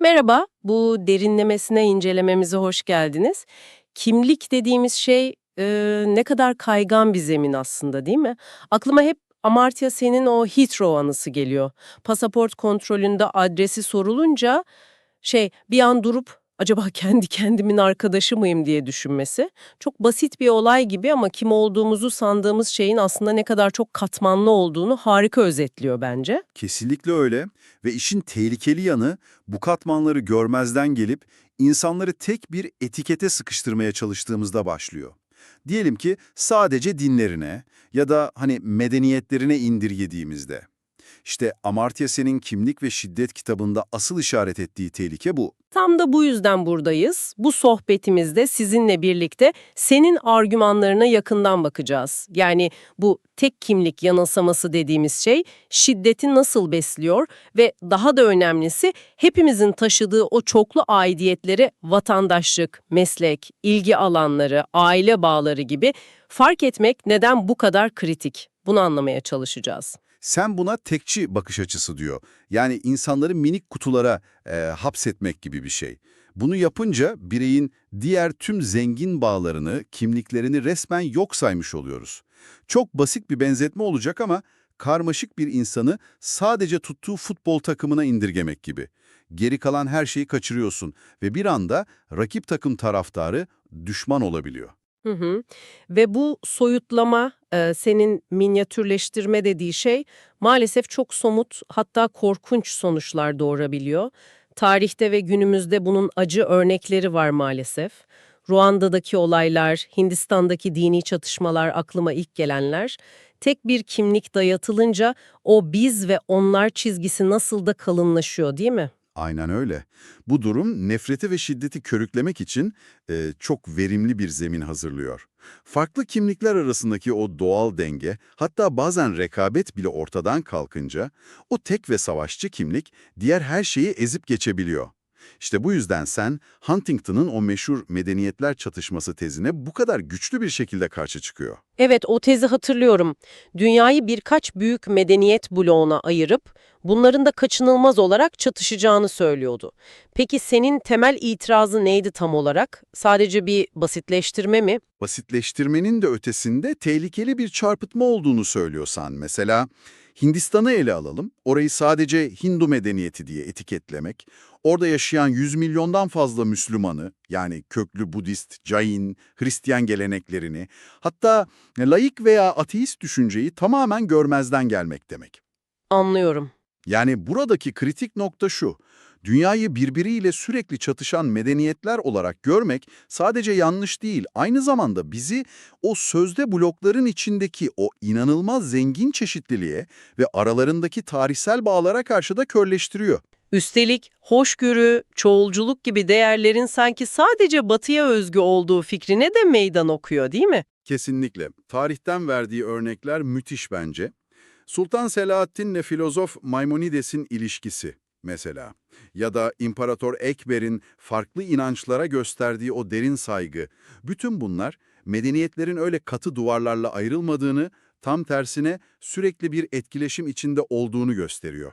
Merhaba, bu derinlemesine incelememize hoş geldiniz. Kimlik dediğimiz şey e, ne kadar kaygan bir zemin aslında değil mi? Aklıma hep Amartya Sen'in o Heathrow anısı geliyor. Pasaport kontrolünde adresi sorulunca şey bir an durup acaba kendi kendimin arkadaşı mıyım diye düşünmesi. Çok basit bir olay gibi ama kim olduğumuzu sandığımız şeyin aslında ne kadar çok katmanlı olduğunu harika özetliyor bence. Kesinlikle öyle ve işin tehlikeli yanı bu katmanları görmezden gelip insanları tek bir etikete sıkıştırmaya çalıştığımızda başlıyor. Diyelim ki sadece dinlerine ya da hani medeniyetlerine indirgediğimizde. İşte Amartya Sen'in Kimlik ve Şiddet kitabında asıl işaret ettiği tehlike bu. Tam da bu yüzden buradayız. Bu sohbetimizde sizinle birlikte senin argümanlarına yakından bakacağız. Yani bu tek kimlik yanılsaması dediğimiz şey şiddeti nasıl besliyor ve daha da önemlisi hepimizin taşıdığı o çoklu aidiyetleri vatandaşlık, meslek, ilgi alanları, aile bağları gibi fark etmek neden bu kadar kritik? Bunu anlamaya çalışacağız. Sen buna tekçi bakış açısı diyor. Yani insanları minik kutulara e, hapsetmek gibi bir şey. Bunu yapınca bireyin diğer tüm zengin bağlarını, kimliklerini resmen yok saymış oluyoruz. Çok basit bir benzetme olacak ama karmaşık bir insanı sadece tuttuğu futbol takımına indirgemek gibi. Geri kalan her şeyi kaçırıyorsun ve bir anda rakip takım taraftarı düşman olabiliyor. Hı hı. Ve bu soyutlama, e, senin minyatürleştirme dediği şey maalesef çok somut hatta korkunç sonuçlar doğurabiliyor. Tarihte ve günümüzde bunun acı örnekleri var maalesef. Ruanda'daki olaylar, Hindistan'daki dini çatışmalar aklıma ilk gelenler. Tek bir kimlik dayatılınca o biz ve onlar çizgisi nasıl da kalınlaşıyor değil mi? Aynen öyle. Bu durum nefreti ve şiddeti körüklemek için e, çok verimli bir zemin hazırlıyor. Farklı kimlikler arasındaki o doğal denge, hatta bazen rekabet bile ortadan kalkınca, o tek ve savaşçı kimlik diğer her şeyi ezip geçebiliyor. İşte bu yüzden sen Huntington'ın o meşhur medeniyetler çatışması tezine bu kadar güçlü bir şekilde karşı çıkıyor. Evet, o tezi hatırlıyorum. Dünyayı birkaç büyük medeniyet bloğuna ayırıp bunların da kaçınılmaz olarak çatışacağını söylüyordu. Peki senin temel itirazı neydi tam olarak? Sadece bir basitleştirme mi? Basitleştirmenin de ötesinde tehlikeli bir çarpıtma olduğunu söylüyorsan mesela Hindistan'ı ele alalım. Orayı sadece Hindu medeniyeti diye etiketlemek, orada yaşayan 100 milyondan fazla Müslümanı yani köklü Budist, Jain, Hristiyan geleneklerini hatta laik veya ateist düşünceyi tamamen görmezden gelmek demek. Anlıyorum. Yani buradaki kritik nokta şu, dünyayı birbiriyle sürekli çatışan medeniyetler olarak görmek sadece yanlış değil, aynı zamanda bizi o sözde blokların içindeki o inanılmaz zengin çeşitliliğe ve aralarındaki tarihsel bağlara karşı da körleştiriyor. Üstelik hoşgörü, çoğulculuk gibi değerlerin sanki sadece batıya özgü olduğu fikrine de meydan okuyor değil mi? Kesinlikle. Tarihten verdiği örnekler müthiş bence. Sultan Selahaddin'le filozof Maimonides'in ilişkisi mesela ya da İmparator Ekber'in farklı inançlara gösterdiği o derin saygı. Bütün bunlar medeniyetlerin öyle katı duvarlarla ayrılmadığını, tam tersine sürekli bir etkileşim içinde olduğunu gösteriyor.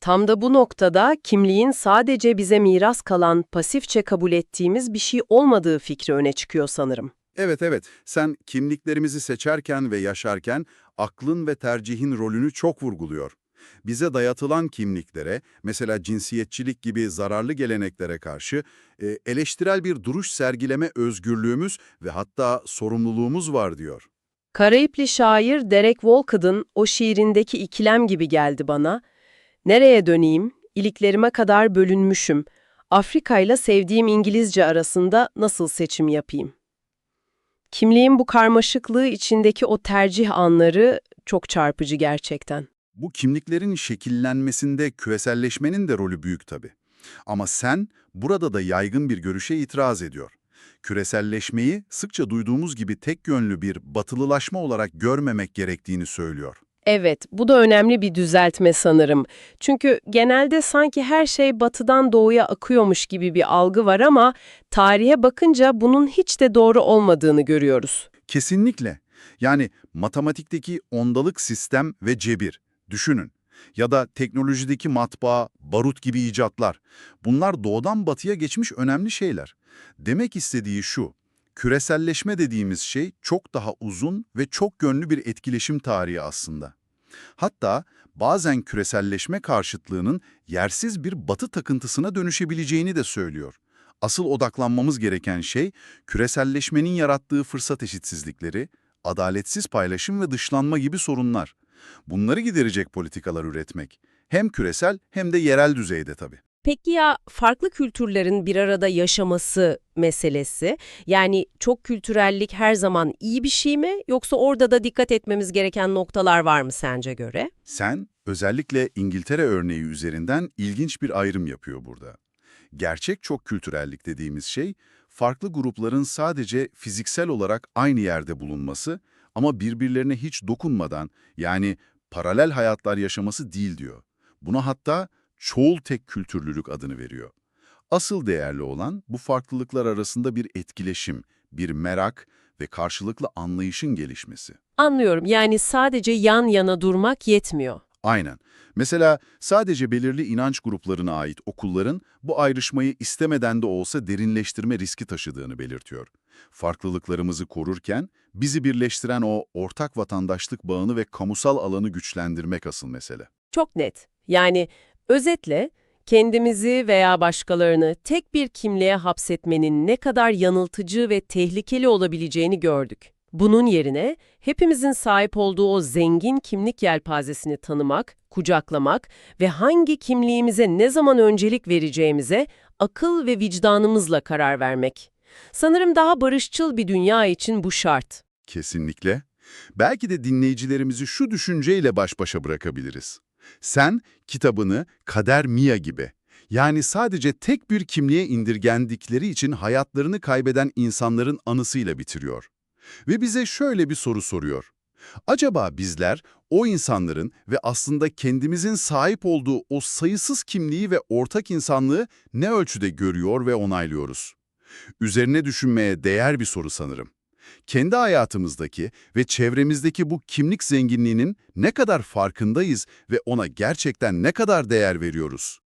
Tam da bu noktada kimliğin sadece bize miras kalan, pasifçe kabul ettiğimiz bir şey olmadığı fikri öne çıkıyor sanırım. Evet evet, sen kimliklerimizi seçerken ve yaşarken aklın ve tercihin rolünü çok vurguluyor. Bize dayatılan kimliklere, mesela cinsiyetçilik gibi zararlı geleneklere karşı e, eleştirel bir duruş sergileme özgürlüğümüz ve hatta sorumluluğumuz var diyor. Karayipli şair Derek Walcott'ın o şiirindeki ikilem gibi geldi bana. Nereye döneyim? İliklerime kadar bölünmüşüm. Afrika ile sevdiğim İngilizce arasında nasıl seçim yapayım? Kimliğin bu karmaşıklığı içindeki o tercih anları çok çarpıcı gerçekten. Bu kimliklerin şekillenmesinde küreselleşmenin de rolü büyük tabii. Ama sen burada da yaygın bir görüşe itiraz ediyor. Küreselleşmeyi sıkça duyduğumuz gibi tek yönlü bir batılılaşma olarak görmemek gerektiğini söylüyor. Evet, bu da önemli bir düzeltme sanırım. Çünkü genelde sanki her şey batıdan doğuya akıyormuş gibi bir algı var ama tarihe bakınca bunun hiç de doğru olmadığını görüyoruz. Kesinlikle. Yani matematikteki ondalık sistem ve cebir. Düşünün. Ya da teknolojideki matbaa, barut gibi icatlar. Bunlar doğudan batıya geçmiş önemli şeyler. Demek istediği şu, küreselleşme dediğimiz şey çok daha uzun ve çok yönlü bir etkileşim tarihi aslında. Hatta bazen küreselleşme karşıtlığının yersiz bir batı takıntısına dönüşebileceğini de söylüyor. Asıl odaklanmamız gereken şey küreselleşmenin yarattığı fırsat eşitsizlikleri, adaletsiz paylaşım ve dışlanma gibi sorunlar. Bunları giderecek politikalar üretmek. Hem küresel hem de yerel düzeyde tabii. Peki ya farklı kültürlerin bir arada yaşaması meselesi? Yani çok kültürellik her zaman iyi bir şey mi yoksa orada da dikkat etmemiz gereken noktalar var mı sence göre? Sen özellikle İngiltere örneği üzerinden ilginç bir ayrım yapıyor burada. Gerçek çok kültürellik dediğimiz şey, farklı grupların sadece fiziksel olarak aynı yerde bulunması ama birbirlerine hiç dokunmadan yani paralel hayatlar yaşaması değil diyor. Buna hatta çoğul tek kültürlülük adını veriyor. Asıl değerli olan bu farklılıklar arasında bir etkileşim, bir merak ve karşılıklı anlayışın gelişmesi. Anlıyorum yani sadece yan yana durmak yetmiyor. Aynen. Mesela sadece belirli inanç gruplarına ait okulların bu ayrışmayı istemeden de olsa derinleştirme riski taşıdığını belirtiyor. Farklılıklarımızı korurken bizi birleştiren o ortak vatandaşlık bağını ve kamusal alanı güçlendirmek asıl mesele. Çok net. Yani özetle kendimizi veya başkalarını tek bir kimliğe hapsetmenin ne kadar yanıltıcı ve tehlikeli olabileceğini gördük. Bunun yerine hepimizin sahip olduğu o zengin kimlik yelpazesini tanımak, kucaklamak ve hangi kimliğimize ne zaman öncelik vereceğimize akıl ve vicdanımızla karar vermek. Sanırım daha barışçıl bir dünya için bu şart. Kesinlikle. Belki de dinleyicilerimizi şu düşünceyle baş başa bırakabiliriz. Sen kitabını Kader Mia gibi, yani sadece tek bir kimliğe indirgendikleri için hayatlarını kaybeden insanların anısıyla bitiriyor. Ve bize şöyle bir soru soruyor. Acaba bizler o insanların ve aslında kendimizin sahip olduğu o sayısız kimliği ve ortak insanlığı ne ölçüde görüyor ve onaylıyoruz? Üzerine düşünmeye değer bir soru sanırım. Kendi hayatımızdaki ve çevremizdeki bu kimlik zenginliğinin ne kadar farkındayız ve ona gerçekten ne kadar değer veriyoruz?